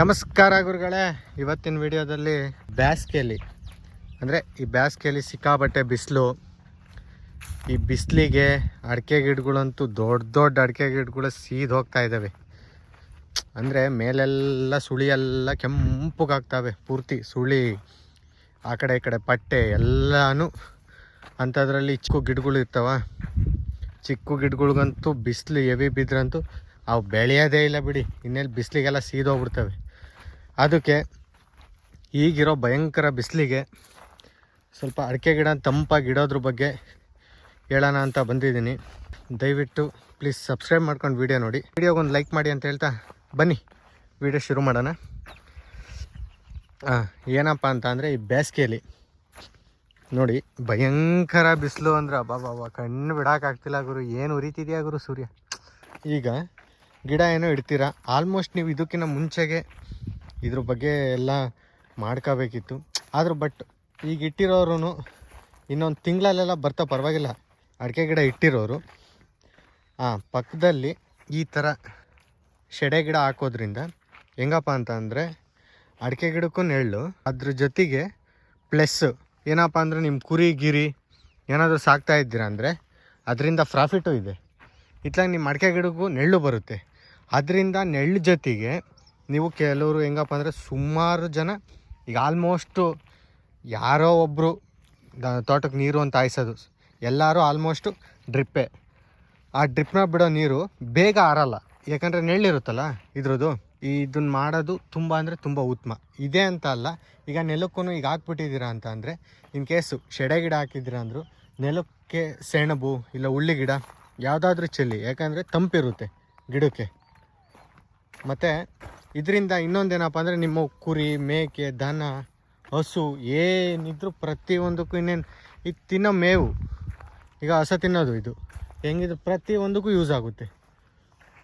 ನಮಸ್ಕಾರ ಗುರುಗಳೇ. ಇವತ್ತಿನ ವಿಡಿಯೋದಲ್ಲಿ ಬ್ಯಾಸ್ಗೆಯಲ್ಲಿ ಅಂದರೆ ಈ ಬ್ಯಾಸ್ಗೆಯಲ್ಲಿ ಸಿಕ್ಕಾಬಟ್ಟೆ ಬಿಸಿಲು, ಈ ಬಿಸಿಲಿಗೆ ಅಡಿಕೆ ಗಿಡಗಳಂತೂ ದೊಡ್ಡ ದೊಡ್ಡ ಅಡಿಕೆ ಗಿಡಗಳು ಸೀದ್ ಹೋಗ್ತಾ ಇದ್ದಾವೆ ಅಂದರೆ ಮೇಲೆಲ್ಲ ಎಲ್ಲ ಕೆಂಪಗಾಗ್ತವೆ, ಪೂರ್ತಿ ಸುಳಿ, ಆ ಕಡೆ ಈ ಕಡೆ ಪಟ್ಟೆ ಎಲ್ಲನೂ ಅಂಥದ್ರಲ್ಲಿ ಚಿಕ್ಕ ಗಿಡಗಳು ಇರ್ತಾವ. ಚಿಕ್ಕ ಗಿಡಗಳಿಗಂತೂ ಬಿಸಿಲು ಎವಿ ಬಿದ್ರಂತೂ ಅವು ಬೆಳೆಯೋದೇ ಇಲ್ಲ ಬಿಡಿ ಇನ್ನೆಲ್ಲಿ ಬಿಸಿಲಿಗೆಲ್ಲ ಸೀದೋಗ್ಬಿಡ್ತವೆ ಅದಕ್ಕೆ ಈಗಿರೋ ಭಯಂಕರ ಬಿಸಿಲಿಗೆ ಸ್ವಲ್ಪ ಅಡಿಕೆ ಗಿಡ ತಂಪಾಗಿ ಇಡೋದ್ರ ಬಗ್ಗೆ ಹೇಳೋಣ ಅಂತ ಬಂದಿದ್ದೀನಿ. ದಯವಿಟ್ಟು ಪ್ಲೀಸ್ ಸಬ್ಸ್ಕ್ರೈಬ್ ಮಾಡ್ಕೊಂಡು ವೀಡಿಯೋ ನೋಡಿ. ವೀಡಿಯೋಗೊಂದು ಲೈಕ್ ಮಾಡಿ ಅಂತ ಹೇಳ್ತಾ ಬನ್ನಿ. ವೀಡಿಯೋ ಶುರು ಮಾಡೋಣ. ಹಾಂ ಏನಪ್ಪ ಅಂತ ಅಂದರೆ ಈ ಬೇಸಿಗೆಯಲ್ಲಿ ನೋಡಿ ಭಯಂಕರ ಬಿಸಿಲು ಅಂದ್ರೆ ಅಬ್ಬಾ ಕಣ್ಣು ಬಿಡೋಕ್ಕಾಗ್ತಿಲ್ಲ ಗುರು. ಏನು ಉರಿತಿದೆಯಾ ಗುರು ಸೂರ್ಯ? ಈಗ ಗಿಡ ಏನೋ ಇಡ್ತೀರಾ? ಆಲ್ಮೋಸ್ಟ್ ನೀವು ಇದಕ್ಕಿಂತ ಮುಂಚೆಗೆ ಇದ್ರ ಬಗ್ಗೆ ಎಲ್ಲ ಮಾಡ್ಕೋಬೇಕಿತ್ತು. ಆದರೂ ಬಟ್ ಈಗ ಇಟ್ಟಿರೋರು ಇನ್ನೊಂದು ತಿಂಗಳಲ್ಲೆಲ್ಲ ಬರ್ತಾ ಪರವಾಗಿಲ್ಲ. ಅಡಿಕೆ ಗಿಡ ಇಟ್ಟಿರೋರು. ಹಾಂ ಪಕ್ಕದಲ್ಲಿ ಈ ಥರ ಶೆಡೆ ಗಿಡ ಹಾಕೋದ್ರಿಂದ ಹೆಂಗಪ್ಪ ಅಂತ ಅಂದರೆ ಅಡಿಕೆ ಗಿಡಕ್ಕೂ ನೆಳ್ಳು, ಅದ್ರ ಜೊತೆಗೆ ಪ್ಲಸ್ ಏನಪ್ಪ ಅಂದರೆ ನಿಮ್ಮ ಕುರಿ, ಗಿರಿ ಏನಾದರೂ ಸಾಕ್ತಾ ಇದ್ದೀರಾ ಅಂದರೆ ಅದರಿಂದ ಪ್ರಾಫಿಟು ಇದೆ. ಇತ್ಲಾಗ ನಿಮ್ಮ ಅಡಿಕೆ ಗಿಡಕ್ಕೂ ನೆಳ್ಳು ಬರುತ್ತೆ. ಅದರಿಂದ ನೆಳ್ಳು ಜೊತೆಗೆ ನೀವು ಕೆಲವರು ಹೆಂಗಪ್ಪ ಅಂದರೆ ಸುಮಾರು ಜನ ಈಗ ಆಲ್ಮೋಸ್ಟು ಯಾರೋ ಒಬ್ಬರು ತೋಟಕ್ಕೆ ನೀರು ಅಂತ ಹಾಯ್ಸೋದು. ಎಲ್ಲರೂ ಆಲ್ಮೋಸ್ಟು ಡ್ರಿಪ್ಪೇ ಆ ಡ್ರಿಪ್ನ ಬಿಡೋ ನೀರು ಬೇಗ ಆರಲ್ಲ. ಯಾಕಂದರೆ ನೆಳ್ಳಿರುತ್ತಲ್ಲ ಇದ್ರದ್ದು. ಇದನ್ನ ಮಾಡೋದು ತುಂಬ ಅಂದರೆ ತುಂಬ ಉತ್ತಮ. ಇದೆ ಅಂತ ಅಲ್ಲ, ಈಗ ನೆಲಕ್ಕೂ ಈಗ ಹಾಕ್ಬಿಟ್ಟಿದ್ದೀರಾ ಅಂತ ಅಂದರೆ ಇನ್ ಕೇಸು ಶೆಡೆ ಗಿಡ ಹಾಕಿದ್ದೀರಾ ಅಂದರು, ನೆಲಕ್ಕೆ ಸೆಣಬು ಇಲ್ಲ ಉಳ್ಳಿ ಗಿಡ, ಯಾವುದಾದ್ರೂ ಚೆಲ್ಲಿ. ಯಾಕಂದರೆ ತಂಪಿರುತ್ತೆ ಗಿಡಕ್ಕೆ. ಮತ್ತು ಇದರಿಂದ ಇನ್ನೊಂದೇನಪ್ಪ ಅಂದರೆ ನಿಮ್ಮ ಕುರಿ, ಮೇಕೆ, ದನ, ಹಸು ಏನಿದ್ರು ಪ್ರತಿಯೊಂದಕ್ಕೂ ಇನ್ನೇನು ಈಗ ತಿನ್ನೋ ಮೇವು, ಈಗ ಹಸ ತಿನ್ನೋದು ಇದು. ಹೆಂಗಿದ್ರು ಪ್ರತಿಯೊಂದಕ್ಕೂ ಯೂಸ್ ಆಗುತ್ತೆ.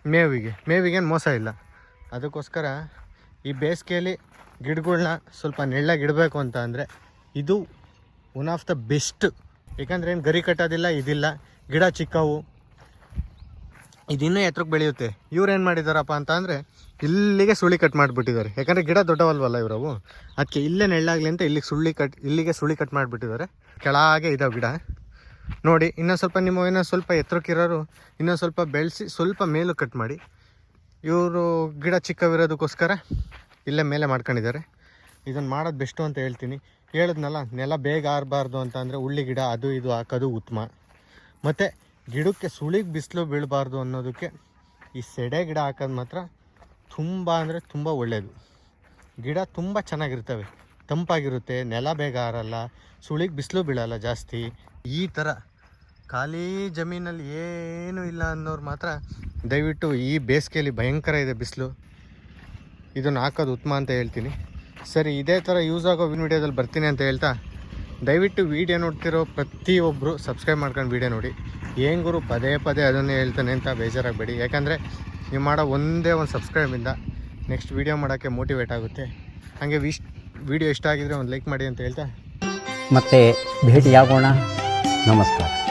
ಮೇವಿಗೆ. ಮೇವಿಗೇನು ಮೋಸ ಇಲ್ಲ. ಅದಕ್ಕೋಸ್ಕರ ಈ ಬೇಸಿಗೆಯಲ್ಲಿ ಗಿಡಗಳನ್ನ ಸ್ವಲ್ಪ ನೆಳ್ಳಾಗಿಡಬೇಕು ಅಂತ ಅಂದರೆ ಇದು ಒನ್ ಆಫ್ ದ ಬೆಸ್ಟ್ ಯಾಕಂದ್ರೆ ಏನು ಗರಿ ಕಟ್ಟೋದಿಲ್ಲ, ಇದಿಲ್ಲ. ಗಿಡ ಚಿಕ್ಕವು. ಇದಿನ್ನೂ ಎತ್ರಕ್ಕೆ ಬೆಳೆಯುತ್ತೆ. ಇವ್ರು ಏನು ಮಾಡಿದಾರಪ್ಪ ಅಂತ ಅಂದರೆ ಇಲ್ಲಿಗೆ ಸುಳಿ ಕಟ್ ಮಾಡಿಬಿಟ್ಟಿದ್ದಾರೆ. ಯಾಕಂದರೆ ಗಿಡ ದೊಡ್ಡವಲ್ವಲ್ಲ ಇವರವು? ಅದಕ್ಕೆ ಇಲ್ಲೇ ನೆಳ್ಳಾಗಲಿ ಅಂತ ಇಲ್ಲಿಗೆ ಸುಳ್ಳಿ ಕಟ್ ಇಲ್ಲಿಗೆ ಸುಳಿ ಕಟ್ ಮಾಡಿಬಿಟ್ಟಿದ್ದಾರೆ. ಕೆಳಗೆ ಇದಾವೆ ಗಿಡ. ನೋಡಿ, ಇನ್ನೊಂದು ಸ್ವಲ್ಪ ನಿಮ್ಮ ಇನ್ನೊಂದು ಸ್ವಲ್ಪ ಎತ್ತರಕ್ಕಿರೋರು ಇನ್ನೊಂದು ಸ್ವಲ್ಪ ಬೆಳೆಸಿ ಸ್ವಲ್ಪ ಮೇಲು ಕಟ್ ಮಾಡಿ. ಇವರು ಗಿಡ ಚಿಕ್ಕವಿರೋದಕ್ಕೋಸ್ಕರ ಇಲ್ಲೇ ಮೇಲೆ ಮಾಡ್ಕೊಂಡಿದ್ದಾರೆ. ಇದನ್ನು ಮಾಡೋದು ಬೆಸ್ಟು ಅಂತ ಹೇಳ್ತೀನಿ. ಹೇಳಿದ್ನಲ್ಲ, ನೆಲ ಬೇಗ ಆರಬಾರ್ದು ಅಂತ ಅಂದರೆ ಉಳ್ಳಿ ಗಿಡ ಅದು ಇದು ಹಾಕೋದು ಉತ್ತಮ. ಮತ್ತು ಗಿಡಕ್ಕೆ ಸುಳಿಗೆ ಬಿಸಿಲು ಬೀಳಬಾರ್ದು ಅನ್ನೋದಕ್ಕೆ ಈ ಸೆಡೆ ಗಿಡ ಹಾಕೋದು ಮಾತ್ರ ತುಂಬ ಅಂದರೆ ತುಂಬ ಒಳ್ಳೆಯದು ಗಿಡ ತುಂಬ ಚೆನ್ನಾಗಿರ್ತವೆ. ತಂಪಾಗಿರುತ್ತೆ, ನೆಲ ಬೇಗ ಆರಲ್ಲ ಸುಳಿಗೆ ಬಿಸಿಲು ಬೀಳಲ್ಲ ಜಾಸ್ತಿ. ಈ ಥರ ಖಾಲಿ ಜಮೀನಲ್ಲಿ ಏನೂ ಇಲ್ಲ ಅನ್ನೋರು ಮಾತ್ರ ದಯವಿಟ್ಟು ಈ ಬೇಸಿಗೆಯಲ್ಲಿ ಭಯಂಕರ ಇದೆ ಬಿಸಿಲು. ಇದನ್ನು ಹಾಕೋದು ಉತ್ತಮ ಅಂತ ಹೇಳ್ತೀನಿ. ಸರಿ, ಇದೇ ಥರ ಯೂಸ್ ಆಗೋ ವಿಡಿಯೋದಲ್ಲಿ ಬರ್ತೀನಿ ಅಂತ ಹೇಳ್ತಾ, ದಯವಿಟ್ಟು ವೀಡಿಯೋ ನೋಡ್ತಿರೋ ಪ್ರತಿಯೊಬ್ಬರು ಸಬ್ಸ್ಕ್ರೈಬ್ ಮಾಡ್ಕೊಂಡು ವೀಡಿಯೋ ನೋಡಿ. ಏನು ಗುರು ಪದೇ ಪದೇ ಅದನ್ನೇ ಹೇಳ್ತಾನೆ ಅಂತ ಬೇಜಾರಾಗಬೇಡಿ. ಯಾಕಂದರೆ ನೀವು ಮಾಡೋ ಒಂದೇ ಒಂದು ಸಬ್ಸ್ಕ್ರೈಬಿಂದ ನೆಕ್ಸ್ಟ್ ವೀಡಿಯೋ ಮಾಡೋಕ್ಕೆ ಮೋಟಿವೇಟ್ ಆಗುತ್ತೆ. ಹಾಗೆ ವಿಶ್ ವೀಡಿಯೋ ಇಷ್ಟ ಆಗಿದ್ರೆ ಒಂದು ಲೈಕ್ ಮಾಡಿ ಅಂತ ಹೇಳ್ತಾ. ಮತ್ತೆ ಭೇಟಿಯಾಗೋಣ. ನಮಸ್ಕಾರ.